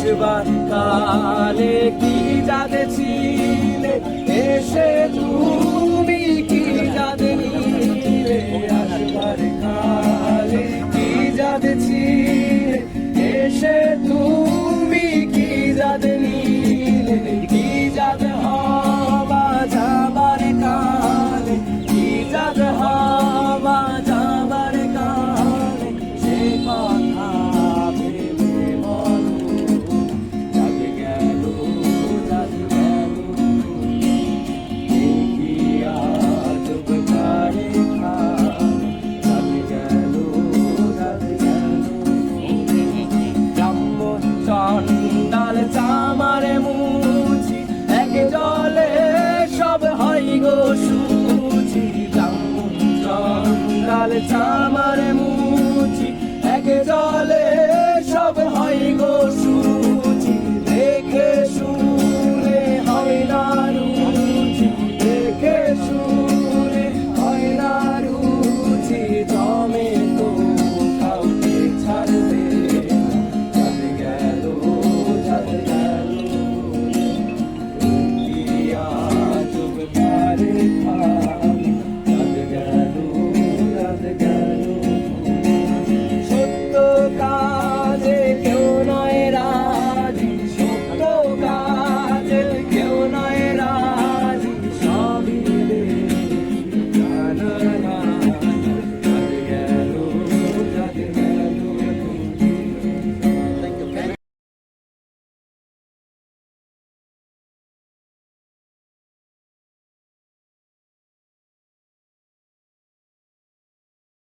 শেষবার কালে কি জানেছিলে এসে তুমি কি জানিলে আসবার কালে কি জানেছিলে এসে তুমি Valentine's Day.